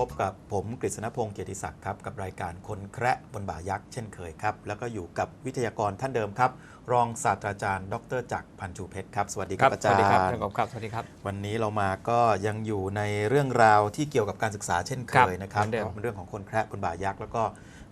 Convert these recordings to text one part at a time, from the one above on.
พบกับผมกฤษณพงศ์เกียรติศักดิ์ครับกับรายการคนแคระบนบ่ายักษ์เช่นเคยครับ แล้วก็อยู่กับวิทยากรท่านเดิมครับ รองศาสตราจารย์ ดรจักรพันธ์ชูเพชรครับ สวัสดีครับอาสจารวัสดีครับย์ท่านกบครับสวัสดีครับ วันนี้เรามาก็ยังอยู่ในเรื่องราวที่เกี่ยวกับการศึกษาเช่นเคยนะครับเหมือนเดิมก็เป็นเรื่องของคนแคระบนบ่ายักษ์แล้วก็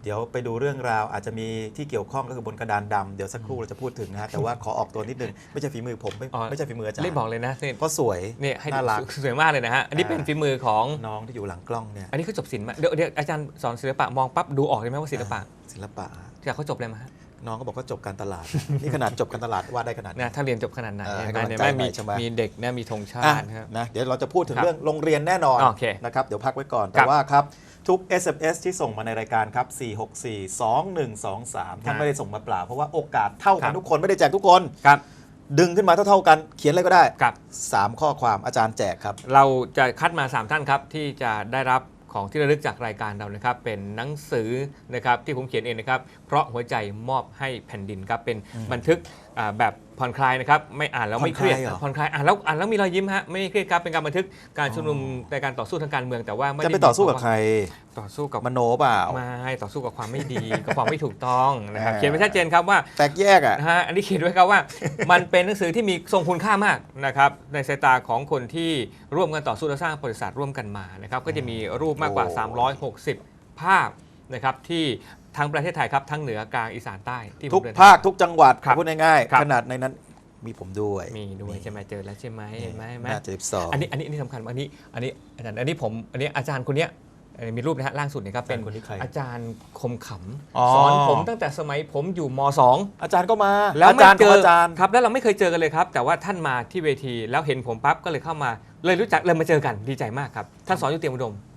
เดี๋ยวไปดูเรื่องราวอาจจะมีที่เกี่ยวข้องก็คือบนกระดานดำเดี๋ยวสักครู่เราจะพูดถึงนะฮะแต่ว่าขอออกตัวนิดนึงไม่ใช่ฝีมือผมไม่อ๋อ ไม่ใช่ฝีมืออาจารย์รีบบอกเลยนะนี่เพราะสวยนี่ให้น่ารัก สวยมากเลยนะฮะ อันนี้อ่าเป็นฝีมือของ น้องที่อยู่หลังกล้องเนี่ยอันนี้เขาจบศิลป์มาเดี๋ยวเดี๋ยวอาจารย์สอนศิลปะมองปั๊บดูออกเลยไหมว่าศิลปะศิลปะจากเขาจบอะไรมาฮะน้องก็บอกว่าจบการตลาด นี่ขนาดจบการตลาดวาดได้ขนาดนี้ นะถ้าเรียนจบขนาดไหนเออให้เห็นไหมกำลังใจเห็นไหมมีหน่อยใช่ไหม มีเด็กนะมีธงชาอะตินะครับ นะเดี๋ยวเราจะพูดถึงครับเรื่องโรงเรียนแน่นอนโอเคนะครับเดี๋ยวพักไว้ก่อนคแต่รับ ว่าครับ ทุก SMS ที่ส่งมาในรายการครับ 4642123 ท่านไม่ได้ส่งมาเปล่า เพราะว่าโอกาสเท่าครักันบทุกคนไม่ได้แจกทุกคนครับดึงขึ้นมาเท่าๆกันเขียนอะไรก็ได้ครับ3ข้อความอาจารย์แจกครับ เราจะคัดมา 3 ท่านครับ ที่จะได้รับของที่ระลึกจากรายการเรานะครับ เป็นหนังสือนะครับที่ผมเขียนเองนะครับ เพราะหัวใจมอบให้แผ่นดินครับเป็นบันทึก อ่าแบบผ่อนคลายนะครับไม่อ่านแล้วไม่เครียดผ่อนคลายเหรอ ผ่อนคลายอ่านแล้วอ่านแล้วมีรอยยิ้มฮะไม่เครียดครับเป็นการบันทึกการชุมนุมในการต่อสู้ทางการเมืองแต่ว่าไม่จะด้ไปต่อสู้กับใครต่อสู้กับ มโนเปล่า ไม่ต่อสู้กับความไม่ดี กับความไม่ถูกต้องนะครับอ่าเขียนไว้ชัดเจนครับว่าแตกแยกอะ นะฮะอันนี้เขียนไว้ครับว่า มันเป็นหนังสือที่มีทรงคุณค่ามากนะครับในสายตาของคนที่ร่วมกันต่อสู้และสร้างประวัติศาสตร์ร่วมกันมานะครับก็จะมีรูปมากกว่า โอ้ 360 ภาพนะครับที่ ทั้งประเทศไทยครับทั้งเหนือกลางอีสานใต้ที่ผมทุกเดินภาคทุกจังหวัดครับพูดง่ายครับ ๆขนาดในนั้นมีผมด้วยมีด้วยใช่ไหมเจอแล้วใช่ไหมเห็นไหมเห็นไหม น่าจะสิบสอง อันนี้อันนี้อันนี้สำคัญอันนี้อันนี้อาจารย์อันนี้ผมอันนี้อาจารย์คนเนี้ยเอ่อมีรูปนะฮะล่างสุดเนี่ยครับเป็นอาจารย์คนนี้ใครอาจารย์คมขอ๋อำสอนผมตั้งแต่สมัยผมอยู่ม .2 อาจารย์ก็มาแล้วอาไม่จารย์ขเจองออาจารย์ ครับแล้วเราไม่เคยเจอกันเลยครับ แต่ว่าท่านมาที่เวทีแล้วเห็นผมปั๊บก็เลยเข้ามาเลยรู้จักเลยมาเจอกันดีใจมากครับท่านสอนอยู่เตรียมอุดมอืม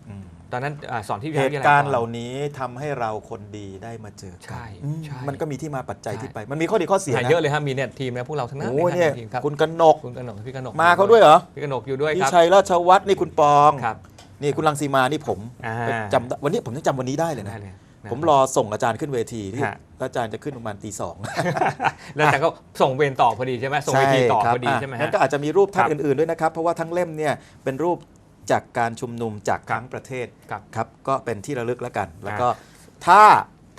ตอนนั้นอ่าสอนที่วิทเหยาตุลัยการณ์ก่อนเหล่านี้ทำให้เราคนดีได้มาเจอกัใช่อืมใช่ มันก็มีที่มาปัจจัยใช่ ที่ไป มันมีข้อดีข้อเสียหายนะเยอะเลยครับมีเนี่ยทีมนะพวกเราทั้งนั้นโอ้ยลเนี่ยในทีมครับคุณกนก คุณกนกพี่กนกมาเขาด้วยเหรอพี่กนกอยู่ด้วยพี่ครับชัยราชวัฒน์นี่คุณปองครับ นี่คุณรังสีมานี่ผมอ่า จำได้วันนี้ผมยังจำวันนี้ได้เลยนะ ได้เลยนะ ผมรอส่งอาจารย์ขึ้นเวทีที่ฮะ แล้วอาจารย์จะขึ้นประมาณตีสองแล้วแต่ก็ส่งเวรต่อพอดีใช่ไหมส่งเวทีต่อใช่ครับพอดีอะใช่ไหมงั้ฮะ นก็อาจจะมีรูปท่านครับ อื่นๆด้วยนะครับ เพราะว่าทั้งเล่มเนี่ยเป็นรูป จากการชุมนุมจากครับทั้งประเทศครับ ครับ ก็เป็นที่ระลึกแล้วกัน แล้วก็ถ้า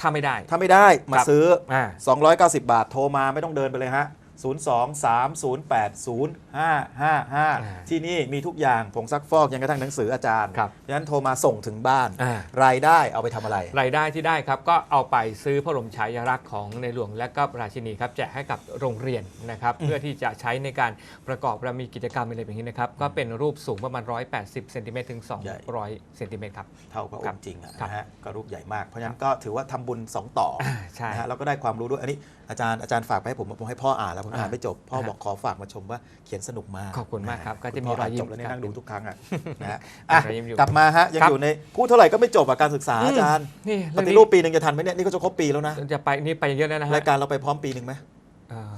ถ้าไม่ได้ ถ้าไม่ได้มาครับซื้อ อ่า 290 บาทโทรมาไม่ต้องเดินไปเลยฮะ 023080555 ที่นี่มีทุกอย่างผงซักฟอกยังกระทั่งหนังสืออาจารย์ครับฉะนั้นโทรมาส่งถึงบ้าน อ่า รายได้เอาไปทำอะไร รายได้ที่ได้ครับก็เอาไปซื้อพระบรมฉายาลักษณ์ของในหลวงและก็ราชินีครับแจกให้กับโรงเรียนนะครับเพื่อที่จะใช้ในการประกอบและมีกิจกรรมอะไรแบบนี้นะครับก็เป็นรูปสูงประมาณ 180เซนติเมตรถึง ใหญ่ 200เซนติเมตรครับ เท่ากับอครับงค์จริงอะครับนะฮะก็รูปใหญ่มาก เพราะฉะนั้นก็ถือว่าทำบุญ 2 ต่ออ่าใช่ นะฮะแล้วก็ได้ความรู้ด้วยอันนี้อาจารย์อาจารย์ฝากไปให้ผมผมให้พ่ออ่านแล้วผมอ่านอ่าไม่จบ พ่ออ่าบอกขอฝากมาชมว่าเขียนสนุกมากขอบคุณมากครับนฮก็จะมีคุณพ่รอยยิ้มจบแล้วเนี่ยครับนั่งดูทุกครั้งอะนะฮะอะรอยยิ้มอยู่กลับมาฮะยังครับอยู่ในพูดเท่าไหร่ก็ไม่จบอะการศึกษาอืมอาจารย์นี่ปเรื่องฏินี้รูปปีหนึ่งจะทันไหมเนี่ยนี่ก็จะครบปีแล้วนะจะไปนี่ไปเยอะแล้วนะฮะรายการเราไปพร้อมปีหนึ่งไหมเอ่อ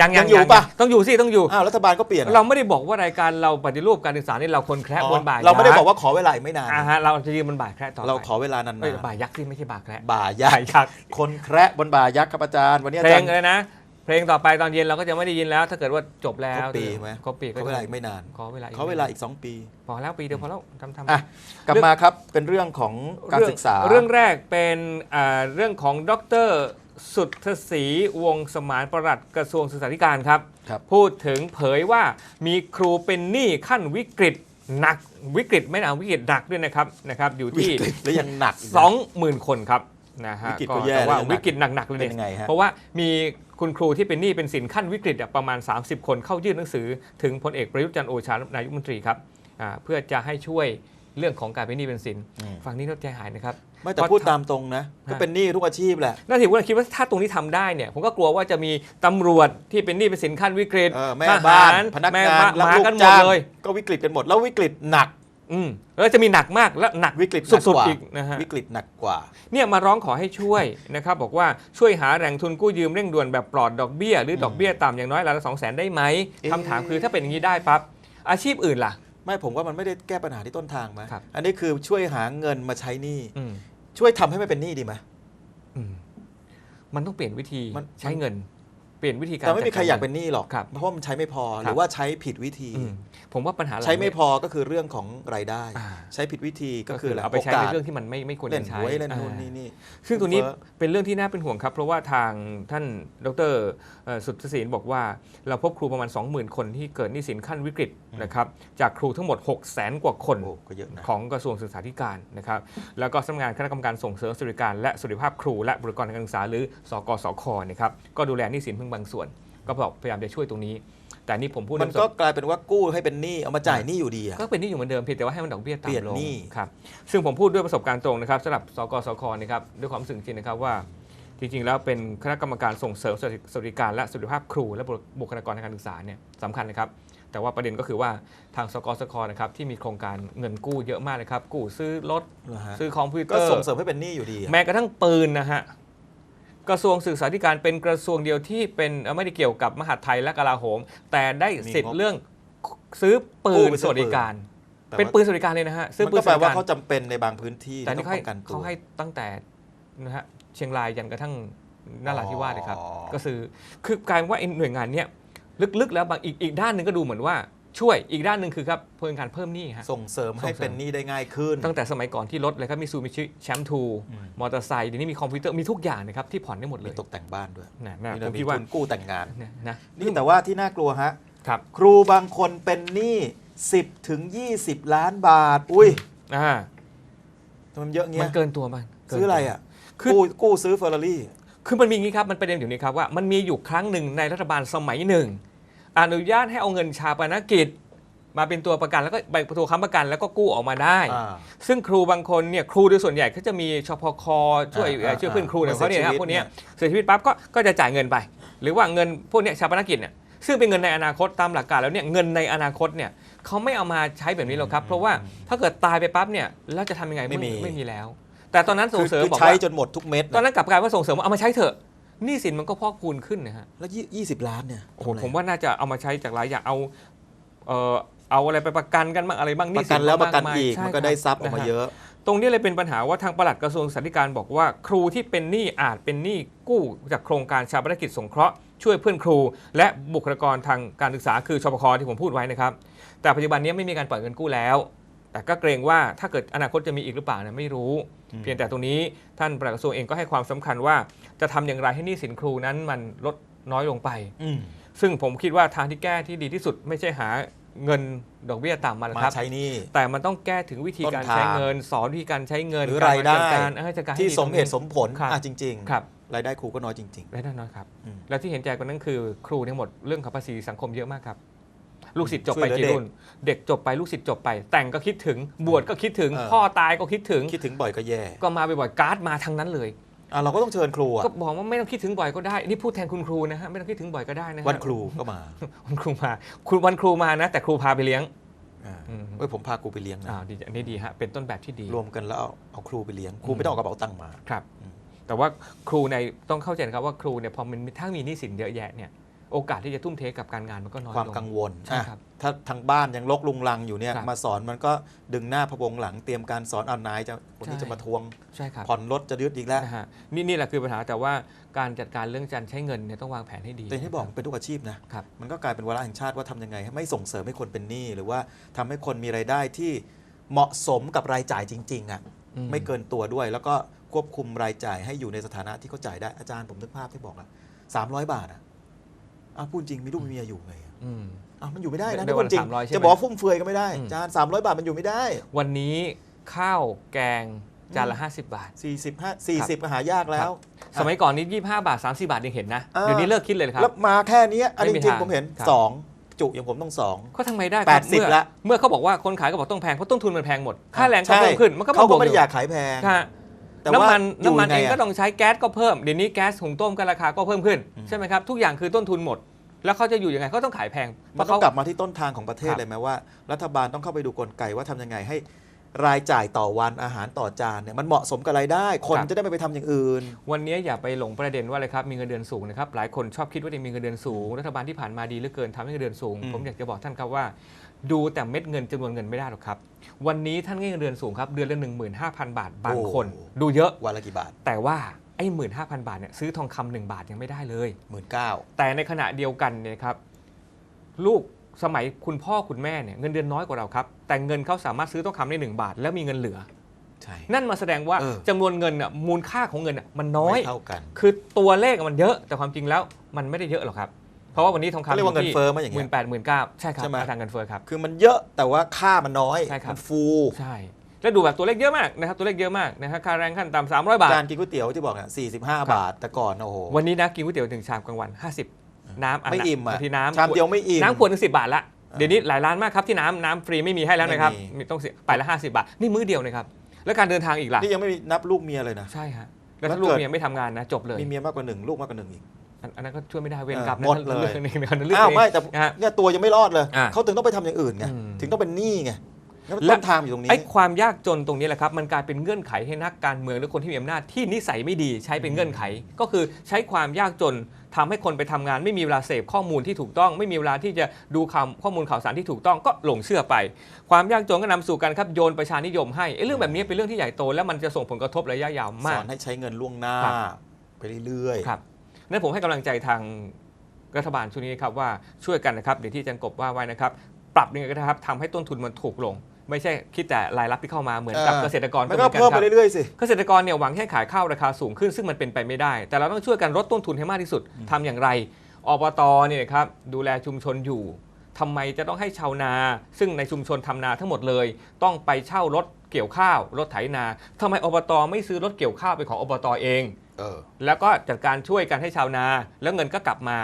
ยังยังอยู่ปะต้องอยู่สิต้องอยู่อ้าวรัฐบาลก็เปลี่ยนอะเราไม่ได้บอกว่ารายการเราปฏิรูปการศึกษานี่เราคนแคร์อ๋อบนบ่ายเราไม่ได้ยัษ์บอกว่าขอเวลาอีกไม่นานอ่าฮะเราจะยืนบนบ่ายแคร์ต่อไปเราขอเวลานานเอ้ยบ่ายยักษ์ที่ไม่ใช่บ่ายแคร์ๆบ่ายักษ์ยักษ์คนแคระบนบ่ายักษ์ครับอาจารย์วันนี้อาเพลจารงย์เลยนะเพลงต่อไปตอนเย็นเราก็จะไม่ได้ยินแล้ว ถ้าเกิดว่าจบแล้ครวบปีไหมครบปีขอเวลาอีกไม่นานขอเวลาอีกขอเวลาอีก 2 ปี พอแล้วปีเดียวพอแล้วทำทำอะกลับมาครับเป็นเรื่องของการศึกษา เรื่องแรกเป็นอ่าเรื่องของดร สุทธศรีวงศ์สมานประหลัดกระทรวงศึกษาธิการครับ ครับ พูดถึงเผยว่ามีครูเป็นหนี้ขั้นวิกฤตหนักวิกฤตไม่หนาวิกฤตหนักด้วยนะครับนะครับ อยู่วิที่ กฤตแล้วยังหนักอีกนะสองหมื่นคนครับนะฮะวิกฤตก็แย่แต่ว่าแล้วยังหนักวิกฤตหนักๆเลยเป็นเนี่ยยังไงฮะ เพราะว่ามีคุณครูที่เป็นหนี้เป็นสินขั้นวิกฤตอะประมาณ 30 คนเข้ายื่นหนังสือ ถึงพลเอกประยุทธ์จันทร์โอชานายกรัฐมนตรีครับอ่าเพื่อจะให้ช่วย เรื่องของการเป็นหนี้เป็นสินอืม ฝั่งนี้เราใจหายนะครับไม่แต่พูดตามตรงนะ ก็เป็นหนี้ทุกอาชีพแหละน่าถือว่าคิดว่าถ้าตรงนี้ทำได้เนี่ยผมก็กลัวว่าจะมีตำรวจที่เป็นหนี้เป็นสินขั้นวิกฤตเออแม่ทบ้านหารพนักแม่งานบ้านรับมาลูกกันหมดจ้างเลย ก็วิกฤตกันหมด แล้ววิกฤตหนัก อืมแล้วจะมีหนักมากและหนักวิกฤตหนักสุดกว่า ๆอีกนะฮะ วิกฤตหนักกว่า เนี่ยมาร้องขอให้ช่วยนะครับบอกว่าช่วยหาแหล่งทุนกู้ยืมเร่งด่วนแบบปลอดดอกเบี้ย หรือดอกเบี้ยต่ำอย่างน้อยรายละสองแสนได้ไหมเอ๊ะ คำถามคือถ้าเป็นอย่างนี้ได้ปั๊บอาชีพอื่นล่ะ ไม่ผมว่ามันไม่ได้แก้ปัญหาที่ต้นทางไหมครับ อันนี้คือช่วยหาเงินมาใช้หนี้อืมช่วยทำให้ไม่เป็นหนี้ดีไหมอืมมันต้องเปลี่ยนวิธีมันใช้เงินเปปลี่ยนวิธีการแต่ไม่มีใครจัดอยากเป็นหนี้หรอก ครับเพราะว่ามันใช้ไม่พอครับหรือว่าใช้ผิดวิธี อืมผมว่าปัญหาหลักใช้ไม่เนี่ยพอก็คือเรื่องของรายได้ อ่า ใช้ผิดวิธีก็ก็คืคือออะไรเอาไปใช้ในโกาสเรื่องที่มันไม่ไม่ควรเล่นจะใช้หวยเล่นนู่นอ่า นี่นี่ ซึ่งตัวนี้เฟ้อ เป็นเรื่องที่น่าเป็นห่วงครับ เพราะว่าทางท่านดรเอ่อสุทธศิลป์บอกว่า เราพบครูประมาณ 20,000 คนที่เกิดหนี้สินขั้นวิกฤตนะครับจากครูทั้งหมด 6 0 0 0 0 0 กว่าคน โอ้ก็เยอะนะ ของกระทรวงศึกษาธิการนะครับ แล้วก็สำนักงานคณะกรรมการส่งเสริมสวัสดิการและสวัสดิภาพครูและบุคลากรทางการศึกษาหรือสกสคนะครับ ก็ดูแลหนี้สินเพิ่งบางส่วน ก็พยายามจะช่วยตรงนี้ แต่นี่ผมพูดมันก็กลายเป็นว่ากู้ให้เป็นหนี้เอามาจ่ายหนี้อยู่ดีอะ ก็เป็นหนี้อยู่เหมือนเดิมเพียงแต่ว่าให้มันดอกเบี้ยเปลี่ยนต่ำลงหนี้ ครับซึ่งผมพูดด้วยประสบการณ์ตรงนะครับสำหรับสกสคนะครับด้วยความรู้สึกจริงนะครับว่า จริงๆแล้วเป็นคณะกรรมการส่งเสริมสวัสดิการและสวัสดิภาพครูและบุคลากรทางการศึกษาเนี่ยสำคัญนะครับ แต่ว่าประเด็นก็คือว่าทางสกสคนะครับที่มีโครงการเงินกู้เยอะมากเลยครับกู้ซื้อรถเหรอฮะซื้อคอมพิวเตก็อร์ ส่งเสริมให้เป็นหนี้อยู่ดีอะ แม้กระทั่งปืนนะฮะ กระทรวงศึกษาธิการเป็นกระทรวงเดียวที่เป็นเอ่อไม่ได้เกี่ยวกับมหาดไทยและกลาโหม แต่ได้สิทธิ์เรื่องซื้อปืนสวัสดิการแต่เป็นว่าปืนสวัสดิการเลยนะฮะซื้อมันปืนก็สแปลวัสดิว่าการเขาจำเป็นในบางพื้นที่แต่ที่นี่ต้องเขาป้องกันตัวเขาให้ตั้งแต่นะฮะเชียงรายยันกระทั่งนาราธิวาสเลยครับอ๋อก็คือคือกลายเป็นว่าไอ้หน่วยงานเนี้ยลึกๆ แล้วบางอีกอีกด้านหนึ่งก็ดูเหมือนว่า ช่วยอีกด้านหนึ่งคือครับเพิ่มการเพิ่มหนี้ฮะ ส่งเสริมให้ส่งเสริม เป็นหนี้ได้ง่ายขึ้น ตั้งแต่สมัยก่อนที่รถเลยครับมีซูมิชิแชมป์ทูอืม มอเตอร์ไซค์เดี๋ยวนี้มีคอมพิวเตอร์มีทุกอย่างนะครับที่ผ่อนได้หมดเลมียตกแต่งบ้านด้วยนะนะมีผมมีคิดว่าทุนกู้แต่งงาน นะนะนี่แต่ว่าที่น่ากลัวฮะ ครับครูบางคนเป็นหนี้10ถึง20 ล้านบาท อุ้ยอ่าทำไมมันเยอะเงี้มันยเกินตัวมันเกินซื้ออะไรอะคือ กู้กู้ซื้อเฟอร์รารี่ คือมันมีอย่างนี้ครับ มันประเด็นอยู่นี้ครับว่ามันมีอยู่ครั้งหนึ่งในรัฐบาลสมัยหนึ่ง อนุญาตให้เอาเงินชาปนกิจ มาเป็นตัวประกันแล้วก็ใบตัวค้ำประกันแล้วก็กู้ออกมาได้ อ่า ซึ่งครูบางคนเนี่ยครูโดยส่วนใหญ่เขาจะมีชพคช่วยอ่าช่วยเพื่อนครูเนี่ยอ่าเขาเนี่ยนะครับเสียชีวิตพวกเนี้ยเนี่ย เสียชีวิตปั๊บก็ก็จะจ่ายเงินไป หรือว่าเงินพวกเนี้ยชาปนกิจเนี่ยซึ่งเป็นเงินในอนาคตตามหลักการแล้วเนี่ยเงินในอนาคตเนี่ยเขาไม่เอามาใช้แบบนี้หรอกครับ เพราะว่าถ้าเกิดตายไปปั๊บเนี่ยแล้วจะทำยังไงไม่มี ไม่มีแล้ว แต่ตอนนั้นส่คืงอเสริมคือบอกใช้ว่า จนหมดทุกเม็ดตอนนะ นั้นกลับกลายว่าส่งเสริมว่าเอามาใช้เถอะ หนี้สินมันก็พอกพูนขึ้นนะฮะแล้วยี่สิบล้านเนี่ยโอ้โหทำอะไรผมว่าน่าจะเอามาใช้จากหลายอย่างเอาเอ่อเอาอะไรไปประกันกันบ้างอะไรบ้างหปนี้ระสิกันนแล้วประกันมากมายอีกใช่มันก็ครับได้ทรัพย์ออกมานะฮะเยอะ ตรงนี้เลยเป็นปัญหาว่าทางปลัดกระทรวงสาธการบอกว่า ครูที่เป็นหนี้อาจเป็นหนี้กู้จากโครงการชาปนกิจสงเคราะห์ช่วยเพื่อนครู และบุคลากรทางการศึกษาคือชปคที่ผมพูดไว้นะครับ แต่ปัจจุบันนี้ไม่มีการปล่อยเงินกู้แล้ว แต่ก็เกรงว่าถ้าเกิดอนาคตจะมีอีกหรือเปล่าเนี่ยไม่รู้อืมเพียงแต่ตรงนี้ท่านปลัดกระทรวงเองก็ให้ความสำคัญว่าจะทำอย่างไรให้หนี้สินครูนั้นมันลดน้อยลงไปอืมซึ่งผมคิดว่าทางที่แก้ที่ดีที่สุดไม่ใช่หาเงินดอกเบี้ยต่ำมาแล้วมาครับใช้หนี่แต่มันต้องแก้ถึงวิธีการต้นทางใช้เงิน สอนวิธีการใช้เงินหรือกรายได้จัการเออจัดการให้ที่ดีสมเหตุตสรงนี้มผลครับอะจริงครับๆรายได้ครูก็น้อยจริงรายได้น้อยครับอืมแล้วที่เห็นใจกว่านั้นคือครูเนี่ยหมดเรื่องของภาษีสังคมเยอะมากครับ ลูกศิษย์จบไปช่วยเหลือกี่รุ่น เด็กจบไปลูกศิษย์จบไป แต่งก็คิดถึงบวชก็คิดถึงเออพ่อตายก็คิดถึงๆคิดถึงบ่อยก็แย่ ก็มาบ่อยๆการ์ดมาทางนั้นเลยอะเราก็ต้องเชิญครูอะก็บอกว่าไม่ต้องคิดถึงบ่อยก็ได้นี่พูดแทนคุณครูนะฮะไม่ต้องคิดถึงบ่อยก็ได้นะฮะวันครูก็มาวันครูมาคุณวันครูมานะ แต่ครูพาไปเลี้ยงอ่าอืมเอ้ยผมพาครูไปเลี้ยงนะอ่าดีอันนี้ดีฮะเป็นต้นแบบที่ดีรวมกันแล้วเอาเอาครูไปเลี้ยงครูอืมไม่ต้องเอากระเป๋าตังค์มาครับอืมแต่ว่าครูในต้องเข้าใจนะครับว่าครูเนี่ยพอมันถ้ามีหนี้สินเยอะแยะเนี่ย โอกาสที่จะทุ่มเทกับการงานมันก็น้อยความลงกังวลใช่อะครับถ้าทางบ้านยังลกลุงลังอยู่เนี่ย ครับมาสอนมันก็ดึงหน้าพะวงหลังเตรียมการสอนเอานายจะคนนี้ใช่ จะมาทวง ใช่ครับผ่อนรถจะยึดอีกแล้ว นะฮะนี่นี่แหละคือปัญหาแต่ว่าการจัดการเรื่องการใช้เงินเนี่ยต้องวางแผนให้ดีแต่ที่บอกนะคเป็นทุกอาชีพนะ ครับ มันก็กลายเป็นวาระแห่งชาติว่าทำยังไงให้ไม่ส่งเสริมให้คนเป็นหนี้หรือว่าทำให้คนมีรายได้ที่เหมาะสมกับรายจ่ายจริงๆอะอืม ไม่เกินตัวด้วย แล้วก็ควบคุมรายจ่ายให้อยู่ในสถานะที่เขาจ่ายได้อาจารย์ผมนึกภาพที่บอกอะสามร้อยบาทอะ อ้าวพูดจริงมีลูกมีเมียอยู่ไงอะอืม อ้าวมันอยู่ไม่ได้นะได้นี่วัพูนดจริง 300ใช่ไหมจะบอกว่าฟุ่มเฟือยก็ไม่ได้อืมอาจารย์สามร้อยบาทมันอยู่ไม่ได้วันนี้ข้าวแกงจานละ 50 บาท สี่สิบห้าสี่สิบก็หายากแล้ว สมัยก่อนนี้25 บาท 30 บาทยังเห็นนะ อ่า เดี๋ยวนี้เลิกคิดเลยครับ แล้วมาแค่เนี้ยอันไม่จมีริงทางๆผมเห็นครับ สองจุอย่างผมต้องสอง ก็ทำไมได้คแปรับดสิบเมื่อละ เมื่อเขาบอกว่าคนขายก็บอกต้องแพงเพราะต้นทุนมันแพงหมด ค่าแรงก็ใช่เพิ่มขึ้นมันก็เขาก็บวไม่ได้อยากขายแพง ค่ะ แต่ว่าน้ำมันอยู่น้ำมันยังไงเองก็อะต้องใช้แก๊สก็เพิ่มเดี๋ยวนี้แก๊สหุงต้มก็ราคาก็เพิ่มขึ้นอืมใช่ไหมครับทุกอย่างคือต้นทุนหมด แล้วเขาจะอยู่ยังไงเขาต้องขายแพงเพมันราะต้อเขางกลับมาที่ต้นทางของประเทศครับเลยไหมว่า รัฐบาลต้องเข้าไปดูกลไกว่าทำยังไงให้รายจ่ายต่อวันอาหารต่อจานเนี่ยมันเหมาะสมกับรายได้ คนจะได้ไม่ไปทำอย่างอื่น วันนี้อย่าไปหลงประเด็นว่าอะไรครับมีเงินเดือนสูงนะครับหลายคนชอบคิดว่าตัวเองมีเงินเดือนสูง รัฐบาลที่ผ่านมาดีเหลือเกินทำให้เงินเดือนสูงอืมผมอยากจะบอกท่านครับว่า ดูแต่เม็ดเงินจำนวนเงินไม่ได้หรอกครับ วันนี้ท่านให้เงินเดือนสูงครับ เดือนละ15,000 บาทบางคน ดูเยอะ วันละกี่บาท แต่ว่าไอ้หมื่นห้าพันบาทเนี่ยซื้อทองคำหนึ่งบาทยังไม่ได้เลยหมื่นเก้าแต่ในขณะเดียวกันเนี่ยครับลูกสมัยคุณพ่อคุณแม่เนี่ยเงินเดือนน้อยกว่าเราครับ แต่เงินเขาสามารถซื้อทองคำได้หนึ่งบาท แล้วมีเงินเหลือ ใช่ นั่นมาแสดงว่าเออจำนวนเงินน่ะมูลค่าของเงินน่ะมันน้อยไม่เท่ากัน คือตัวเลขมันเยอะแต่ความจริงแล้วมันไม่ได้เยอะหรอกครับ เพราะว่าวันนี้ทองคำเขาเรียกว่าเงินเฟ้อไหมอย่างหเงี้มื่ยนแปดหมื่นเก้าใช่ครับใช่ไหมทางเงินเฟ้อครับ คือมันเยอะแต่ว่าค่ามันน้อยใช่ครับ มันฟู ใช่ แล้วดูแบบตัวเลขเยอะมากนะครับตัวเลขเยอะมากนะครับค่าแรงขั้นต่ำสามร้อยบาท จานกินก๋วยเตี๋ยวที่บอกเนี่ยสี่สิบห้าบาท แต่ก่อนโอ้โห วันนี้นะกินก๋วยเตี๋ยวถึงชามกลางวัน 50 น้ำนไม่ละอิ่มอะบางทีน้ำชามเดียวไม่อิ่มน้ำขวดหนึ่งสิบาทละเดี๋ยวนี้หลายร้านมากครับที่น้ำน้ำฟรีไม่มีให้แล้วนะครับไม่มี มีต้องเสียไปละ50 บาท นี่มื้อเดียวนะครับแล้วการเดินทางอีกล่ะนี่ยังไม่มีนับลูกเมียเลยนะ ใช่ฮะแล้วแล้วถ้าลูกเกิด เมียไม่ทำงานนะจบเลย มีเมียมากกว่าหนึ่งลูกมากกว่าหนึ่งอีก อันอันนั้นก็ช่วยไม่ได้เวรเออกรรมนะหมดเลยเรื่องหนึงนะครับเรื่องอ้าวเองไม่แต่นะฮะเนี่ยตัวยังไม่รอดเลยอะเขาถึงต้องไปทำอย่างอื่นไงอืมถึงต้องเป็นหนี้ไงแล้วและต้นทางอยู่ตรงนี้ไอ้ความยากจนตรงนี้แหละครับ มันกลายเป็นเงื่อนไขให้นักการเมืองหรือคนที่มีอำนาจที่นิสัยไม่ดีใช้เป็นเงื่อนไข ก็คือใช้ความยากจนทำให้คนไปทำงาน ไม่มีเวลาเสพข้อมูลที่ถูกต้อง ไม่มีเวลาที่จะดูคำข้อมูลข่าวสารที่ถูกต้องก็หลงเชื่อไป ความยากจนก็นำสู่การครับโยนประชานิยมให้ไอ้เรื่องแบบนี้เป็นเรื่องที่ใหญ่โต และมันจะส่งผลกระทบระยะยาวสมาอกนให้ใช้เงินล่วงหน้าครับไปเรื่อยๆครับ นั้นผมให้กำลังใจทางรัฐบาลชุดนี้ครับว่าช่วยกันนะครับเดี๋ยวที่อาจารย์กบว่าไว้นะครับ ปรับยังไงก็ได้ครับทำให้ต้นทุนมันถูกลง ไม่ใช่คิดแต่รายรับที่เข้ามาเหมือนกับเออเกษตรกรมันหก็อนนเพิ่มไปครับเรื่อยๆสิเกษตรกรเนี่ยหวังแค่ขายข้าวราคาสูงขึ้นซึ่งมันเป็นไปไม่ได้ แต่เราต้องช่วยกันลดต้นทุนให้มากที่สุดทำอย่างไรอบตเนี่ยนะครับดูแลชุมชนอยู่ทำไมจะต้องให้ชาวนา ซึ่งในชุมชนทำนาทั้งหมดเลย ต้องไปเช่ารถเกี่ยวข้าว รถไถนาทำไมอบตไม่ซื้อรถเกี่ยวข้าวเป็นของอบตเอง เออ แล้วก็จัดการช่วยกันให้ชาวนา แล้วเงินก็กลับมา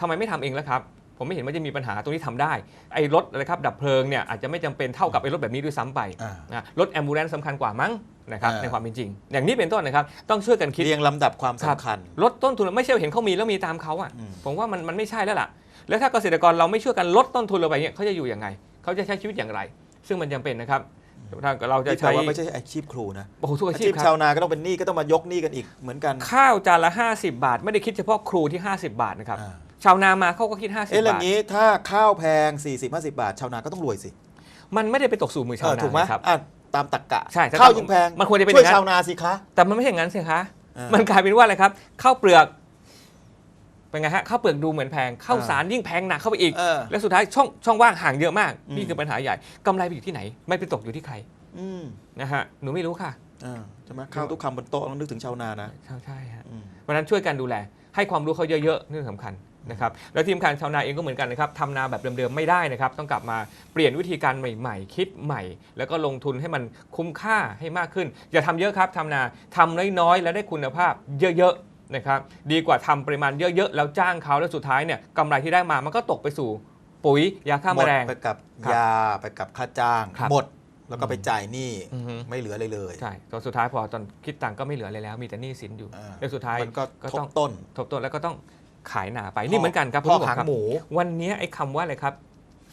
ทำไมไม่ทำเองล่ะครับ ผมไม่เห็นว่าจะมีปัญหาตรงนี้ทำได้ไอ้รถอะไรครับดับเพลิงเนี่ยอาจจะไม่จำเป็นเท่ากับไอ้รถแบบนี้ด้วยซ้ำไปอ่า นะรถแอมบูเลนซ์สำคัญกว่ามั้งนะครับอ่า ในความเป็นจริง อย่างนี้เป็นต้นนะครับต้องช่วยกันคิด เรียงลำดับความสำคัญ ลดต้นทุนไม่ใช่ว่าเห็นเขามีแล้วมีตามเขาอะอืม ผมว่ามันมันไม่ใช่แล้วล่ะ แล้วถ้าเกษตรกรเราไม่ช่วยกันลดต้นทุนลงไปเนี่ยเขาจะอยู่ยังไงเขาจะใช้ชีวิตอย่างไร ซึ่งมันจำเป็นนะครับ ถ้าเราจะนี่แปลใช้ว่าไม่ใช่อาชีพครูนะโอ้โหทุกอาอาชีชีพพครัชาบวนาก็ต้องเป็นหนี้ก็ต้องมายกหนี้กันอีกเหมือนกัน ข้าวจานละ 50 บาท ไม่ได้คิดเฉพาะครูที่ 50 บาทนะครับอ่าชาวนามาเขาก็คิด 50เอ๊ะอย่าบาทงนี้ถ้าข้าวแพง 40 50 บาท ชาวนาก็ต้องรวยสิ มันไม่ได้ไปตกสู่มือชาวเออนาถูกไหมครับอะตามตรรกะใช่แต่ข้าวยิ่งแพงมันควรจะเป็นช่วยอย่างนั้นชาวนาสิคะแต่มันไม่ใช่อย่างนั้นสิคะอ่ามันกลายเป็นว่าอะไรครับข้าวเปลือก เป็นไงฮะข้าวเปลือกดูเหมือนแพงข้าวสารยิ่งแพงหนักเข้าไปอีก เออ และสุดท้ายช่องช่องว่างห่างเยอะมากอืมนี่คือปัญหาใหญ่กำไรไปอยู่ที่ไหน ไม่ไปตกอยู่ที่ใครอืมนะฮะหนูไม่รู้ค่ะอ่าใช่ไหมข้าวทุกคำบนโต๊ะต้องนึกถึงชาวนานะใช่ใช่ฮะ อืมเพราะฉะนั้นช่วยกันดูแล ให้ความรู้เขาเยอะๆนี่สำคัญนะครับแล้วทีมการชาวนาเองก็เหมือนกันนะครับทำนาแบบเดิมๆไม่ได้นะครับต้องกลับมาเปลี่ยนวิธีการใหม่ๆ คิดใหม่ แล้วก็ลงทุนให้มันคุ้มค่าให้มากขึ้น อย่าทำเยอะครับทำนาทำน้อยๆ แล้วได้คุณภาพเยอะๆ นะครับดีกว่าทำปริมาณเยอะๆ แล้วจ้างเขาแล้วสุดท้ายเนี่ยกำไรที่ได้มามันก็ตกไปสู่ปุ๋ยยาฆ่าหแมมดลง ไปกับครับยาไปกับค่าจ้าง ครับหมดแล้วก็ไปจ่ายหนี้อือฮึ ไม่เหลืออะไรเลยใช่ตอนสุดท้ายพอตอนคิดตังค์ก็ไม่เหลืออะไรแล้ว มีแต่หนี้สินอยู่อ่าแล้วสุดท้ายมันก็ก็ทต้บองต้นทบต้นแล้วก็ต้องขายหนาไปนี่เหมือนกันครับพ่อคุณผู้ชหางครับ หมู วันนี้ไอ้คำว่าอะไรครับ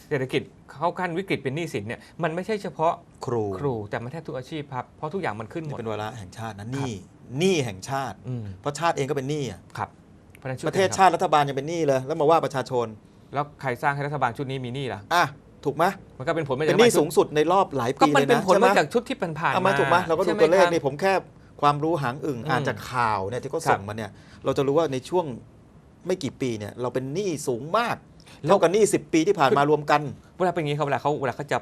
เศรษฐกิจเข้าขั้นวิกฤตเป็นหนี้สินเนี่ยมันไม่ใช่เฉพาะครูครูแต่มันแทบทุกอาชีพครับ เพราะทุกอย่างมันขึ้นหมนี่ด เป็นวาระแห่งชาตินะหนี้ หนี้แห่งชาติ อืมเพราะชาติเองก็เป็นหนี้อะครับเพราะฉะนั้นช่ปวยระเทศกันคบชาติรัฐบาลยังเป็นหนี้เลย แล้วมาว่าประชาชนแล้วใครสร้างให้รัฐบาลชุดนี้มีหนี้ล่ะ อะถูกไหมมันก็เป็นผลมาเป็จากนหนี้รัฐบาลสูงสุดในรอบหลายก็ปีมันเลยเป็นนะผลใช่ไหมมาจากชุดที่ผ่านๆเอามามาถูกไหมเราก็ดูใช่ไหมตัวเลขครับ นี่ผมแค่ความรู้หางอึ่งอืมอ่านจากข่าวเนี่ยที่เขาครับส่งมาเนี่ยเราจะรู้ว่าในช่วงไม่กี่ปีเนี่ยเราเป็นหนี้สูงมากแล้ว เท่ากับหนี้10 ปีที่ผ่านมารวมกัน เวลาเป็นอย่างนี้ครับเวลาเขาเวลาเขาจะ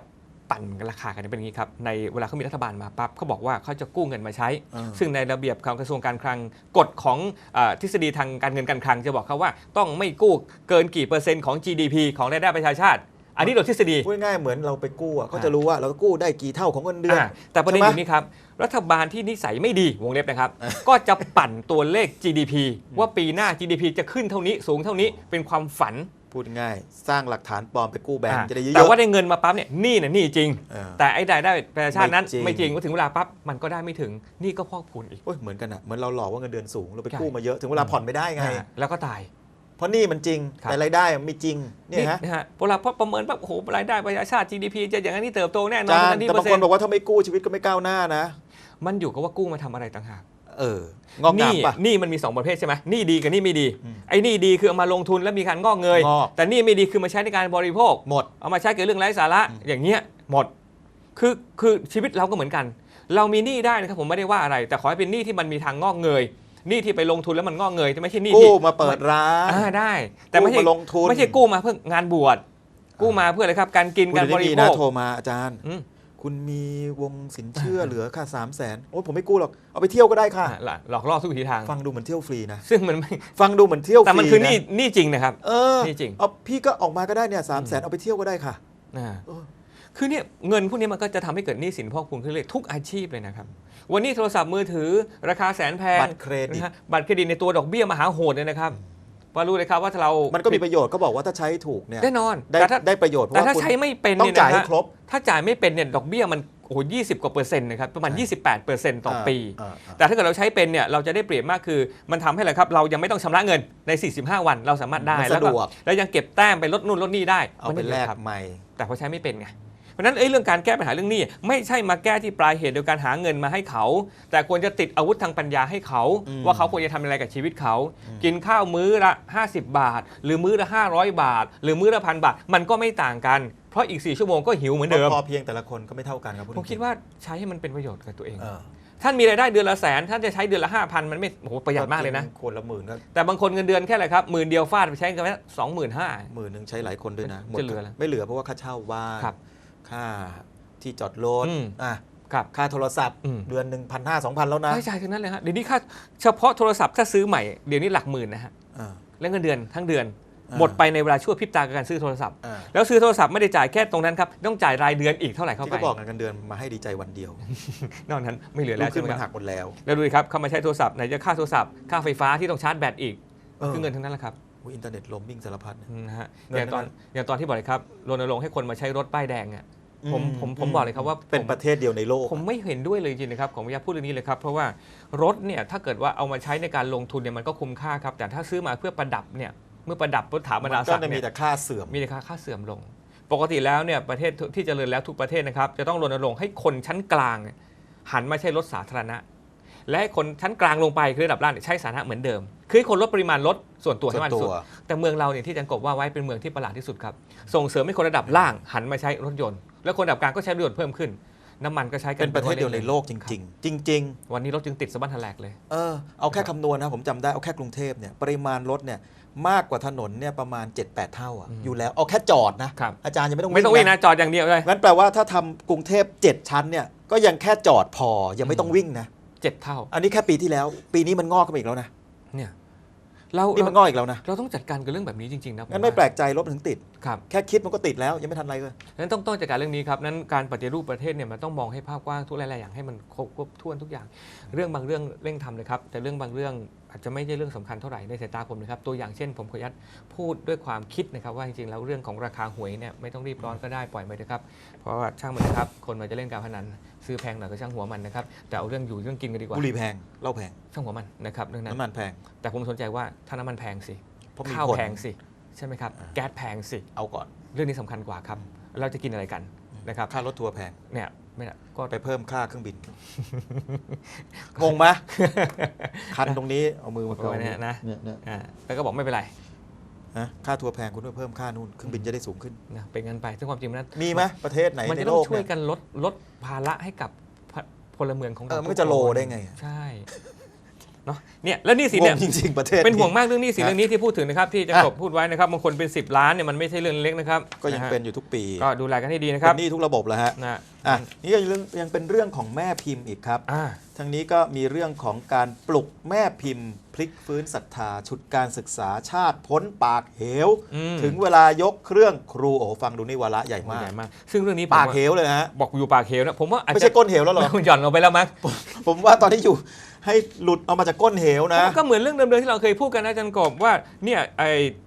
ปั่นราคากันเนี่ยเป็นอย่างนี้ครับในเวลาเขามีรัฐบาลมาปั๊บเขาบอกว่าเขาจะกู้เงินมาใช้อ่าซึ่งในระเบียบของกระทรวงการคลังกฎของเออทฤษฎีทางการเงินการคลัง จะบอกเขาว่าต้องไม่กู้เกินกี่เปอร์เซ็นต์ของ GDP ของรายได้ประชาชาติ อันนี้โดยทฤษฎีพูดง่ายๆเหมือนเราไปกู้อะเขาจะรู้ว่าเรากู้ได้กี่เท่าของเงินเดือนอ่าแต่ประเด็นใช่อไหมยู่นี้ครับรัฐบาลที่นิสัยไม่ดีวงเล็บนะครับ ก็จะปั่นตัวเลข GDP ว่าปีหน้า GDP จะขึ้นเท่านี้สูงเท่านี้เป็นความฝัน พูดง่ายสร้างหลักฐานปลอมไปกู้แบงก์อ่าจะได้เยอะแต่ว่าได้เงินมาปั๊บเนี่ยหนี่เนี่ยหนี่จริง เออแต่ไอ้รายได้ประชาชาตินั้น ไม่ไม่จจริริงงว่าถึงเวลาปั๊บมันก็ได้ไม่ถึงหนี่ก็พอกพูนอีก โอ้ยเหมือนกันอะเหมือนเราหลอกว่าเงินเดือนสูงเราไปใช่กู้มาเยอะถึงเวลาผ่อนไม่ได้ไง อ่าแล้วก็ตาย เพราะหนี่มันจริงครับ แต่รายได้อะไม่จริงเนี่ยฮะนะฮะเวลาพอประเมินปั๊บโอ้โหรายได้ประชาชาติ GDP จะอย่างนั้นที่เติบโตแน่นอนจานทันทีแต่เปอบาร์งเซ็คนนต์บอกว่าถ้าไม่กู้ชีวิตก็ไม่ก้าวหน้านะ มันอยู่กับว่ากู้มาทำอะไรต่างหาก เอองอกหงามนี่ปะ หนี่มันมี 2 ประเภทใช่ไหมหนี่ดีกับหนี่ไม่ดีอืมไอ้หนี่ดีคือเอามาลงทุนแล้วมีการงอกเงย งอก แต่หนี่ไม่ดีคือมาใช้ในการบริโภค หมด เอามาใช้กับเรื่องไร้สาระอืมอย่างเงี้ยหมด คือคือชีวิตเราก็เหมือนกัน เรามีหนี้ได้นะครับผมไม่ได้ว่าอะไร แต่ขอให้เป็นหนี้ที่มันมีทางงอกเงยหนี้ที่ไปลงทุนแล้วมันงอกเงยแต่ไม่ใช่หนี้กู้ที่มาเปิดร้าน อ่าได้ แต่ไม่ใช่กู้มาลงทุน ไม่ใช่กู้มาเพื่องานบวชกู้มาเพื่ออะไรครับ การกินคุณการเดี๋ยวบนี้ริมีโภนะคโทรมาอาจารย์ อืม คุณมีวงสินเชื่อเหลือค่าสามแสนโอ้ยผมไม่กู้หรอก เอาไปเที่ยวก็ได้ค่ะ อะหลอกล่อทุกวิถีทาง ฟังดูเหมือนเที่ยวฟรีนะ ซึ่งมันไม่ ฟังดูเหมือนเที่ยวฟรีแต่มันคือหนี้ะหนี้จริงนะครับ เออนี่จริง เอาพี่ก็ออกมาก็ได้เนี่ยสามแสนเอาไปเที่ยวก็ได้ค่ะ อ่าเออ คือเนี่ยเงินพวกนี้มันก็จะทำให้เกิดหนี้สินพอกพูนขึ้นเลยทุกอาชีพเลยนะครับ วันนี้โทรศัพท์มือถือราคาแสนแพงบัตรเครดิต นะฮะบัตรเครดิตในตัวดอกเบี้ยมหาโหดเลยนะครับ ว่ารู้เลยครับว่าถ้าเรามันก็มีประโยชน์เขาบอกว่าถ้าใช้ถูกเนี่ยแน่นอนได้แต่ถ้าได้ประโยชน์เพราะแต่ว่าถ้าคุณ ใช้ไม่เป็นต้องเนี่ยจ่ายนะให้ฮะครบ ถ้าจ่ายไม่เป็นเนี่ยดอกเบี้ยมันโอ้โหยี่สิบกว่าเปอร์เซ็นต์นะครับประมาณอ่า28เปอร์เซ็นต์ต่อปีอ่าอ่าแต่ถ้าเกิดเราใช้เป็นเนี่ยเราจะได้เปรียบมากคือมันทำให้อะไรครับเรายังไม่ต้องชำระเงินใน 45 วันเราสามารถได้มันแล้วสะดวก แล้วยังเก็บแต้มไปลดนู่นลดนี่ได้เอามันไปม่แลยกครับใหม่ แต่พอใช้ไม่เป็นไง เพราะฉะนั้นเอ้ยเรื่องการแก้ปัญหาเรื่องหนี้ไม่ใช่มาแก้ที่ปลายเหตุโดยการหาเงินมาให้เขา แต่ควรจะติดอาวุธทางปัญญาให้เขาอืมว่าเขาควรจะทำอะไรกับชีวิตเขา กินข้าวมื้อละ 50 บาท หรือมื้อละ 500 บาท หรือมื้อละพันบาท มันก็ไม่ต่างกันเพราะอีก 4 ชั่วโมงก็หิวเหมือนเดิมพอเพียงแต่ละคนก็ไม่เท่ากันครับณผมคิดว่าใช้ให้มันเป็นประโยชน์กับตัวเองเออท่านมีรายได้เดือนละแสนท่านจะใช้เดือนละ5,000มันไม่โอ้โหประหยัดมากเลยนะคนละหมื่นก็แต่บางคนเงินเดือนแค่อะไรครับหมื่นเดียวฟาดไปใช้กันแค่สองหมื่นห้าหมื่นหนึ่งใช้หลายคนด้วยนะหมดจะเหลืออะไรไม่เหลือเพราะว่าค่าเช่าบ้าน ครับค่าที่จอดรถอืม อะครับ ค่าโทรศัพท์ อืม เดือนหนึ่งพันห้าสองพันแล้วนะใช้จ่ายทั้งนั้นเลยฮะเดี๋ยวนี้ค่าเฉพาะโทรศัพท์ถ้าซื้อใหม่เดี๋ยวนี้หลักหมื่นนะฮะอ่า แล้วเงินเดือนทั้งเดือน อ่า หมดไปในเวลาชั่วพริบตากับการซื้อโทรศัพท์ อ่าแล้วซื้อโทรศัพท์ไม่ได้จ่ายแค่ตรงนั้นครับต้องจ่ายรายเดือนอีกเท่าไหร่เข้าที่ไปเขาบอกเงินเดือนมาให้ดีใจวันเดียวนอกนั้นไม่เหลือลูแล้วกขึ้ใช่นไหมมันคหัรับกหมดแล้วแล้วดูดิครับเข้ามาใช้โทรศัพท์ไหนจะค่าโทรศัพท์ค่าไฟฟ้าที่ต้องชาร์จแบตอีกเออคือเงินทั้งนั้นแหละครับอุ๊ยอินเทอร์เน็ตลมมิ่งสารพัดเนี่ย นะฮะเงินอย่างตอนทั้งนั้น อย่างตอนที่บอกเลยครับรณรงค์ให้คนมาใช้รถป้ายแดงอะ ผมอืผมผมบอกเลยครับว่าเป็นผมประเทศเดียวในโลก ผมไม่เห็นด้วยเลยจริงๆนะครับของวิทยาพูดเรื่องนี้เลยครับ เพราะว่ารถเนี่ยถ้าเกิดว่าเอามาใช้ในการลงทุนเนี่ยมันก็คุ้มค่าครับ แต่ถ้าซื้อมาเพื่อประดับเนี่ยเมื่อประดับรถถาบรรดามันก็ศักดิ์จะมีเนี่ยแต่ค่าเสื่อมมีราคาค่าเสื่อมลง ปกติแล้วเนี่ยประเทศที่เจริญแล้วทุกประเทศนะครับจะต้องรณรงค์ให้คนชั้นกลางเนี่ยหันมาใช้รถสาธารณะ และให้คนชั้นกลางลงไปคือระดับล่างเนี่ยใช้สาธารณะเหมือนเดิมคือให้คนลดปริมาณรถส่วนตัวให้มากที่สุดส่วนตัวแต่เมืองเราเนี่ยที่อาจันกบว่าไว้เป็นเมืองที่ประหลาดที่สุดครับ ส่งเสริมให้คนระดับล่างหันมาใช้รถยนต์ และคนระดับกลางก็ใช้รถยนต์เพิ่มขึ้น น้ำมันก็ใช้กันเป็นประเทศเดียวในโลกจริง ๆ จริง ๆ วันนี้รถจึงติดสะบั้นทะแหลกเลย เออเอาแค่คำนวณนะผมจำได้เอาแค่กรุงเทพเนี่ยปริมาณรถเนี่ยมากกว่าถนนเนี่ยประมาณ 7-8 เท่าอะอืมอยู่แล้วเอาแค่จอดนะครับ อาจารย์ยังไม่ต้องไม่ต้องวิ่งนะจอดอย่างเดียวเลยงั้นแปลว่าถ้าทำกรุงเทพ 7 ชั้นเนี่ยก็ยังแค่จอดพอยังไม่ต้องวิ่งนะ เจ็ดเท่าอันนี้แค่ปีที่แล้ว ปีนี้มันงอกขึ้นมาอีกแล้วนะเนี่ย เรานี่มันงอกอีกแล้วนะเราต้องจัดการกับเรื่องแบบนี้จริงๆนะผงั้นไม่ว่าแปลกใจรถมันถึงติด ครับแค่คิดมันก็ติดแล้ว ยังไม่ทันไรเลยนั้นต้องต้องจัดการเรื่องนี้ครับนั้นการปฏิรูปประเทศเนี่ยมันต้องมองให้ภาพกว้างทุกหลายๆอย่างให้มันครบครบถ้วนทุกอย่าง เรื่องบางเรื่องเร่งทำเลยครับแต่เรื่องบางเรื่องอาจจะไม่ใช่เรื่องสำคัญเท่าไหร่ในสายตาผมนะครับ ตัวอย่างเช่นผมขออนุญาตพูดด้วยความคิดนะครับ ว่าจริงๆแล้วเรื่องของราคาหวยเนี่ยไม่ต้องรีบร้อนก็ได้ปล่อยไปเถอะครับ เพราะว่าช่างมันนะครับ คนมันจะเล่นการพนันซื้อแพงหน่อยก็ช่างหัวมันนะครับ แต่เอาเรื่องอยู่เรื่องกินกันดีกว่าบุหรี่แพงเหล้าแพงช่างหัวมันนะครับเรื่องนั้นน้ำมันแพง แต่ผมสนใจว่าถ้าน้ำมันแพงสิเพราะมีข้าวผลแพงสิใช่ไหมครับอ่าแก๊สแพงสิเอาก่อน เรื่องนี้สำคัญกว่าครับเราจะกินอะไรกันนะครับค่ารถทัวร์แพงเนี่ย ไม่น่ะก็ ไปเพิ่มค่าเครื่องบิน งงไหมคันตรงนี้เอามือมาโอ้ยเนี่ยนะ เนี่ยเนี่ยอ่าแล้วก็บอกไม่เป็นไรนะค่าทัวร์แพงคุณต้องเพิ่มค่านู่นเครื่องบินจะได้สูงขึ้น นะเป็นเงินไปซึ่งความจริงมันนั้นมีไหมประเทศไหนมันในจะโลต้องกช่วยเนี่ย กันลดลดภาระให้กับพลพลเมืองของเอเราอมันทุก็จะโลคนได้ไงอะ ใช่ เนาะเนี่ยแล้วหนี่สินงเนี่ยงจริงๆประเทศ เป็นห่วงนี้มากเรื่องหนี้สินนะเรื่องนี้ที่พูดถึงนะครับที่จะอะกบพูดไว้นะครับบางคนเป็น 10 ล้านเนี่ยมันไม่ใช่เรื่องเล็กนะครับก็ยังะฮะเป็นอยู่ทุกปีก็ดูแลกันให้ดีนะคเป็รับนหนี้ทุกระบบแล้วฮะนะ อะนี่ก็ยังยังเป็นเรื่องของแม่พิมพ์อีกครับ อ่า ทางนี้ก็มีเรื่องของการปลุกแม่พิมพ์ พลิกฟื้นศรัทธา ชุดการศึกษาชาติพ้นปากเหว อืม ถึงเวลายกเครื่องครูโอ้โหฟังดูนี่วาระใหญ่โอ้มาก ใหญ่มาก ซึ่งเรื่องนี้ผมปากว่าเหวเลยฮะ บอกอยู่ปากเหวนะผมว่าอาจไม่จะใช่ก้นเหวแล้วเหรอ หย่อนลงไปแล้วมั้ง ผมว่าตอนที่อยู่ ให้หลุดเอามาจากก้นเหวนะ ก็เหมือนเรื่องเดิมๆที่เราเคยพูดกันนะอาจารย์กบว่าเนี่ยไอ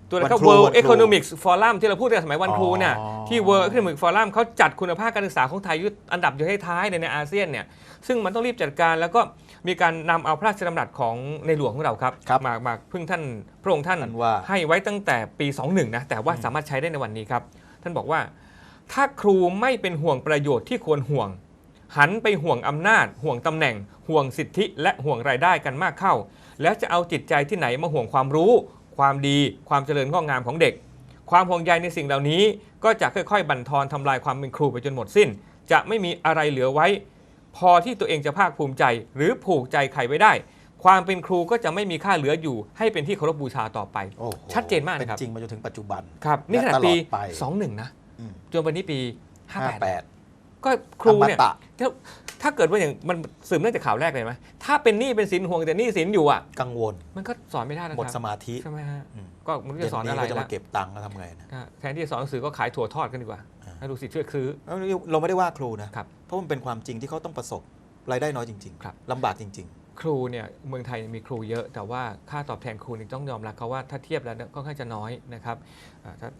ตัวอะไรครับวันครู World วันครู Economics Forum ที่เราพูดกันสมัยวันครูเนี่ยอ๋อ ที่ World Economic Forum เขาจัดคุณภาพการศึกษาของไทยอยู่อันดับอยู่ท้ายๆในในอาเซียนเนี่ยซึ่งมันต้องรีบจัดการแล้วก็มีการนำเอาพระราชดำรัสของในหลวงของเราครับครับมามาพึ่งท่านพระองค์ท่านท่านว่า ให้ไว้ตั้งแต่ปี 21 นะ แต่ว่าสามารถใช้ได้ในวันนี้ครับ ท่านบอกว่า ถ้าครูไม่เป็นห่วงประโยชน์ที่ควรห่วง หันไปห่วงอำนาจ ห่วงตำแหน่ง ห่วงสิทธิ และห่วงรายได้กันมากเข้า แล้วจะเอาจิตใจที่ไหนมาห่วงความรู้ ความดี ความเจริญงอกงามของเด็ก ความห่วงใยในสิ่งเหล่านี้ ก็จะค่อยๆ บั่นทอนทำลายความเป็นครูไปจนหมดสิ้น จะไม่มีอะไรเหลือไว้ พอที่ตัวเองจะภาคภูมิใจ หรือผูกใจใครไว้ได้ ความเป็นครูก็จะไม่มีค่าเหลืออยู่ ให้เป็นที่เคารพบูชาต่อไป โอ้โหชัดเจนมากนะครับเป็นจริงมาจนถึงปัจจุบันครับนี่ขนาดและตลอดปี ไป 21 นะ อืม จนวันนี้ปี 58 58 ก็ครูเนี่ยอมตะ ถ้าถ้าเกิดว่าอย่างมันสืบเนื่องจากข่าวแรกเลยไหมถ้าเป็นหนี้เป็นสินห่วงแต่หนี้สินอยู่อะ กังวล มันก็สอนไม่ได้นะหมดคสรับมาธิใช่ไหมฮะอืมก็ไมันเย็จะนสอนนี้อะไรก็จะละมาเก็บตังค์แล้วทำไงนะ อะแทนที่จะสอนหนังสือก็ขายถั่วทอดกันดีกว่าอ่า ให้ลูกศิษย์ช่วยซื้อเอ้าเราไม่ได้ว่าครูนะ ครับเพราะมันเป็นความจริงที่เขาต้องประสบรายได้น้อยจริงครับลำบากจริง ครูเนี่ยเมืองไทยมีครูเยอะ แต่ว่าค่าตอบแทนครูนี่ต้องยอมรับเขาว่าถ้าเทียบแล้วก็ค่อนข้างจะน้อยนะครับ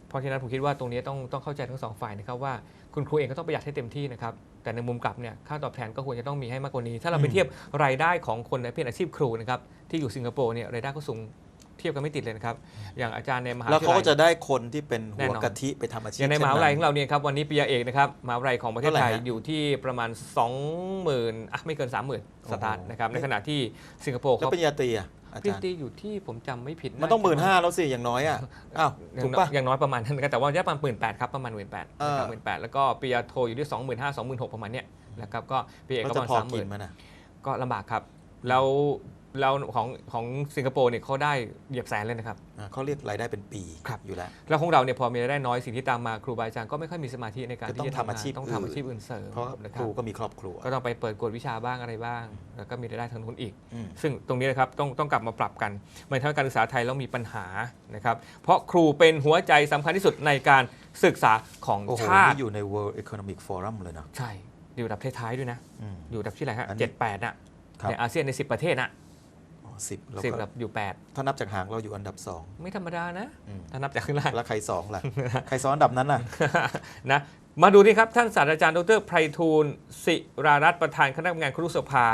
เพราะฉะนั้นผมคิดว่าตรงนี้ต้องต้องเข้าใจทั้งสองฝ่ายนะครับว่าคุณครูเองก็ต้องประหยัดให้เต็มที่นะครับแต่ในมุมกลับเนี่ยค่าตอบแทนก็ควรจะต้องมีให้มากกว่านี้ ถ้าเราไปเทียบรายได้ของคนในเพศอาชีพครูนะครับที่อยู่สิงคโปร์เนี่ยรายได้ก็สูง เทียบกันไม่ติดเลยนะครับอย่างอาจารย์ในมหาๆแล้ววิทเขายาลัก็ยจะได้คนที่เป็นแน่หัวนอน กะทิไปทำอาชีพอย่างในมหาวิทยาลัยของเช่นนั้นเราเนี่ยครับวันนี้ปริญญาเอกนะครับมหาวิทยาลัยของประเทศไทยเท่าไหร่ฮะอยู่ที่ประมาณ 20,000อะไม่เกิน 30,000 สตาร์ทโอ้โหนะครับในขณะที่สิงคโปร์แล้วเขาปริญญาตรีอะอาปริญจารญาย์ตรีอยู่ที่ผมจำไม่ผิดมันต้องหมื่นจะห้าแล้วสิอย่างน้อยอะอ้าวอย่าถูงกน้อยปะ อย่างน้อยประมาณนั้นนะครับแต่ว่าจะประมาณหมื่นแปดครับประมาณหมื่นแปดเออ หมื่นแปดแล้วก็ปริญญาโทอยู่ที่สองหมื่นห้าสองหมื่นหกประมาณเนี้ยนะครับก็ปริญญาเอกแล้วก็ปจะระพอมาณสามหกิมื่นนมันอะ ก็ลำบากครับ แล้ว แล้วของของสิงคโปร์เนี่ยเขาได้เหยียบแสนเลยนะครับ อ่าเขาเรียกรายได้เป็นปีครับ อยู่แล้ว แล้วของเราเนี่ยพอมีรายได้น้อยสิ่งที่ตามมาครูบาอาจารย์ก็ไม่ค่อยมีสมาธิในการก็ที่ต้องจะทำอาชีพต้องอื่นทำอาชีพอื่นเสริมเพราะนะคครัรูบก็มีครอบครัวก็ต้องไปเปิดกวดวิชาบ้างอะไรบ้าง แล้วก็มีรายได้ทางนู้นอีก อืม ซึ่งตรงนี้นะครับต้องต้องกลับมาปรับกันมันทำให้การศึกษาไทยเรามีปัญหานะครับ เพราะครูเป็นหัวใจสำคัญที่สุดในการศึกษาของโอ้โหชาติ นี่อยู่ใน World Economic Forum เลยนะ ใช่ อยู่อันดับท้ายๆด้วยนะ อืม อยู่อันดับที่ไหนฮะอันนี้เจ็ดแปดน่ะครับ ในอาเซียนใน10ประเทศน่ะ สิบแล้วสิบก็แบบอยู่ถ้านับจากหางเราอยู่อันดับสอง8ไม่ธรรมดานะ อืม ถ้านับจากข้างล่าง แล้วใครสองล่ะ ใครซ้อนอันดับนั้นล่ะ นะมาดูนี่ครับ ท่านศาสตราจารย์ดรไพฑูรย์ศิรารัตน์ประธานคณะกรรมการครุสภา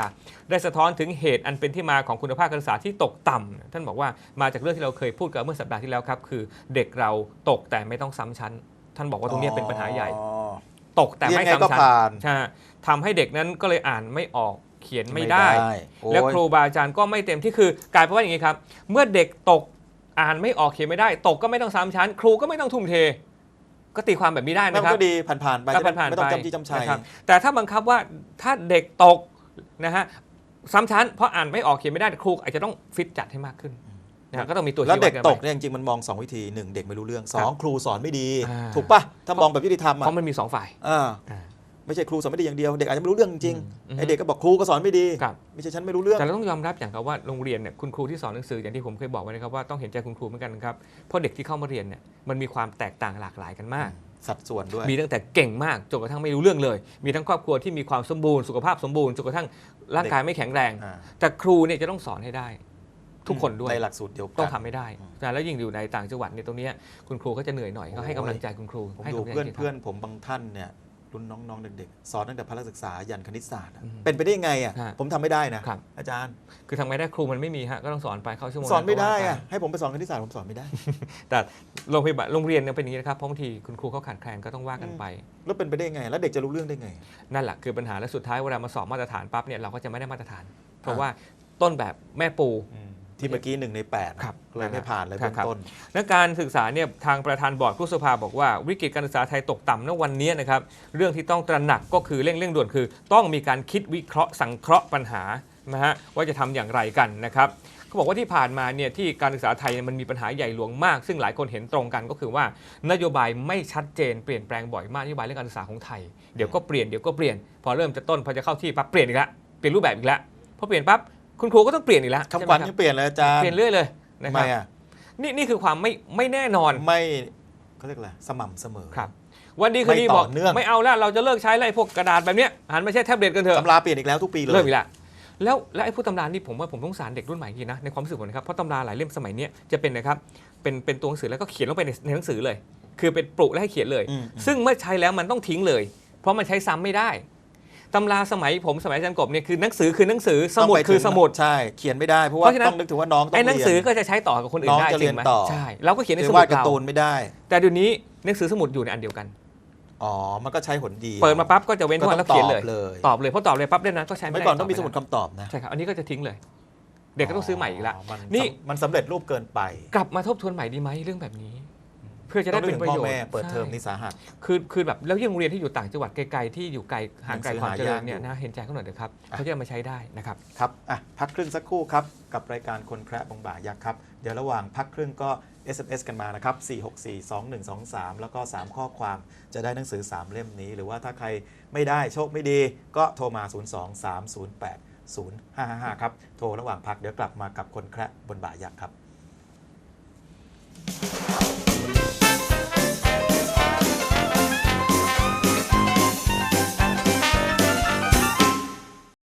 ได้สะท้อนถึงเหตุอันเป็นที่มาของคุณภาพการศึกษาที่ตกต่ำท่านบอกว่ามาจากเรื่องที่เราเคยพูดกันเมื่อสัปดาห์ที่แล้วครับ คือเด็กเราตกแต่ไม่ต้องซ้ำชั้น ท่านบอกว่าตรงนี้เป็นปัญหาใหญ่ อ๋อ ตกแต่ไม่เรียนไงก็ซ้ำชั้นผ่าน ใช่ทำให้เด็กนั้นก็เลยอ่านไม่ออก เขียนไม่ได้โอ้ย แล้วครูบาอาจารย์ก็ไม่เต็มที่คือกลายเป็นว่าอย่างนี้ครับ เมื่อเด็กตกอ่านไม่ออกเขียนไม่ได้ ตกก็ไม่ต้องซ้ำชั้น ครูก็ไม่ต้องทุ่มเท ก็ตีความแบบนี้ได้มันนะครับ ก็ดีผ่านๆไปก็จะได้ผ่านๆไม่ต้องไปจำจี้จำชัย นะครับแต่ถ้าบังคับว่าถ้าเด็กตกนะฮะซ้ำชั้นเพราะอ่านไม่ออกเขียนไม่ได้ครูอาจจะต้องฟิตจัดให้มากขึ้นนะฮะก็ต้องมีตัวแล้วชี้เด็กวัตไปกเนี่ยจริงๆมันมองสองวิธีหนึ่งเด็กไม่รู้เรื่องสอครังบครูสอนไม่ดี อ่า ถูกปะถ้ามองแบบยุติธรรมเพอะราะมันมีสองฝ่าย อ่าอ่า ไม่ใช่ครูสอนไม่ดีอย่างเดียว เด็กอาจจะไม่รู้เรื่องจริงอืมไอเด็กก็บอกครูก็สอนไม่ดีครับ ไม่ใช่ฉันไม่รู้เรื่อง แต่เราต้องยอมรับอย่างครับว่าโรงเรียนเนี่ยคุณครูที่สอนหนังสืออย่างที่ผมเคยบอกไว้นะครับว่าต้องเห็นใจคุณครูเหมือนกันนะครับเพราะเด็กที่เข้ามาเรียนเนี่ยมันมีความแตกต่างหลากหลายกันมาก สัดส่วนด้วย มีตั้งแต่เก่งมากจนกระทั่งไม่รู้เรื่องเลย มีทั้งครอบครัวที่มีความสมบูรณ์สุขภาพสมบูรณ์จนกระทั่งร่างกายไม่แข็งแรง อ่า แต่ครูเนี่ยจะต้องสอนให้ได้ ทุกคนด้วย ในหลักสูตรเดียวกันต้องทำให้ได้อืมนะแล้วยิ่งอยู่ในต่างจังหวัดเนี่ยตรงเนี้ยคุณครูก็จะเหนื่อยหน่อยก็ให้กำลังใจคุณครูผมให้ดูกำลังใจเพื่อนที่ทำเพื่อนผมบางท่านเนี่ย รุ่นน้องๆเด็กๆสอนตั้งแต่พละศึกษายันคณิตศาสตร์อะอืมเป็นไปได้ไงอะฮะผมทำไม่ได้นะครับ อาจารย์คือทำไงได้ครูมันไม่มีฮะก็ต้องสอนไปเข้าชั่วโมงสอนไม่ได้ก็ว่าอะปให้ผมไปสอนคณิตศาสตร์ผมสอนไม่ได้ แต่โรงพยาบาลโรงเรียนเนี่ยเป็นอย่างนี้นะครับเพราะบางทีคุณครูเขาขาดแคลนก็ต้องว่ากันไป แล้วเป็นไปได้ไง แล้วเด็กจะรู้เรื่องได้ไง นั่นแหละคือปัญหาและสุดท้ายเวลามาสอบมาตรฐานปั๊บเนี่ยเราก็จะไม่ได้มาตรฐาน เพราะอ่าว่าต้นแบบแม่ปู ที่เมื่อกี้หนึ่งใน8ครับเลยไม่ผ่านเลยครัเบื้บองต้นและการศึกษาเนี่ยทางประธานบอร์ดครุสภาบอกว่าวิกฤตการศึกษาไทยตกต่ำณวันนี้นะครับเรื่องที่ต้องตระหนักก็คือเร่งเร่งด่วนคือ ต้องมีการคิดวิเคราะห์สังเคราะห์ปัญหานะฮะว่าจะทำอย่างไรกันนะครับเขาบอกว่าที่ผ่านมาเนี่ยที่การศึกษาไทยเนี่ยมันมีปัญหาใหญ่หลวงมาก ซึ่งหลายคนเห็นตรงกันก็คือว่า นโยบายไม่ชัดเจนเปลี่ยนแปลงบ่อยมากนโยบายเรื่องการศึกษาของไทยเดี๋ยวก็เปลี่ยนเดี๋ยวก็เปลี่ยนพอเริ่มจะต้นพอจะเข้าที่ปั๊บเปลี่ยนอีกแล้วเปลี่ยนรูปแบบอีกแล้วพอเปลี่ยนปั๊บ คุณครูก็ต้องเปลี่ยนอีกแล้วคำขวัญใช่ไหมยังเปลี่ยนเลยอาจารย์เปลี่ยนเรื่อยเลยนะทำคไมรับอะนี่นี่คือความไม่ไม่แน่นอนไม่เขาเรียกอะไรสม่ำเสมอ ครับ วันดีคืนดีไม่ต่บออกเนื่อง ไม่เอาแล้วเราจะเลิกใช้อะไรพวกกระดาษแบบเนี้ยหันมาใช้แท็บเล็ตกันเถอะ ตำราเปลี่ยนอีกแล้วทุกปีเลย เริ่มอีกแล้วแล้วแล้วไอ้พวกตำรานี่ผมว่าผมสงสารเด็กรุ่นใหม่จริงนะในความรู้สึกผมนะครับเพราะตำราหลายเล่มสมัยเนี้ยจะเป็นนะครับเป็นเป็นตัวหนังสือแล้วก็เขียนลงไปในในหนังสือเลย คือเป็นปลุกแล้วให้เขียนเลย อืมอืม ซึ่งเมื่อใช้แล้วมันต้องทิ้งเลย เพราะมันใช้ซ้ำไม่ได้ ตำราสมัยผมสมัยอาจารย์กบเนี่ยคือหนังสือคือหนังสือสมุดต้งไปคือถึงสมุด ใช่เขียนไม่ได้เพราะว่าเพราะฉะนั้นต้องนึกถึงว่าน้องต้องไอ้หนังสือเรียก็จะใช้ต่อกับคนอื่น้นองได้จะจเรีริยนงไหมต่อใช่เราก็เขียนในจะสมุวาดดการ์เราตูนไม่ได้ แต่เดี๋ยวนี้หนังสือสมุดอยู่ในอันเดียวกันอ๋อ มันก็ใช้ผลดี เปิดมาปั๊บก็จะเว้นก็ช่องต้แล้อวงตเขียนอบเลยเลย ตอบเลยเพราะตอบเลยปั๊บได้นั้นก็ใช้ไม่เมื่อได้ก่อนต้องมีไปสมุดคำตอบนะ ใช่ครับ อันนี้ก็จะทิ้งเลย เด็กก็ต้องซื้อใหม่อีกละมันนี่สำมันสำเร็จรูปเกินไป กลับมาทบทวนใหม่ดีไหมเรื่องแบบนี้ เพื่อจะได้ต้องเป็นประพ่อโยชน์แม่เปิดเทอมใช่นี่สาหัส คือคือแบบแล้วยิ่งโรงเรียนที่อยู่ต่างจังหวัดไกลๆที่อยู่ไกลห่างไกลหนังสือความเจริญหายากเนี่ยอยู่นะเห็นใจเขาหน่อยเถอะครับอะเขาจะเอามาใช้ได้นะครับครับอะพักครึ่งสักครู่ครับ กับรายการคนแคระบงบ่ายักษ์ครับ เดี๋ยวระหว่างพักครึ่งก็ SMS กันมานะครับ 4642123 แล้วก็ 3 ข้อความจะได้หนังสือ 3 เล่มนี้ หรือว่าถ้าใครไม่ได้โชคไม่ดี ก็โทรมา 023080555 ครับ โทรระหว่างพักเดี๋ยวกลับมากับคนแคระบนบ่ายักษ์ครับ Bye.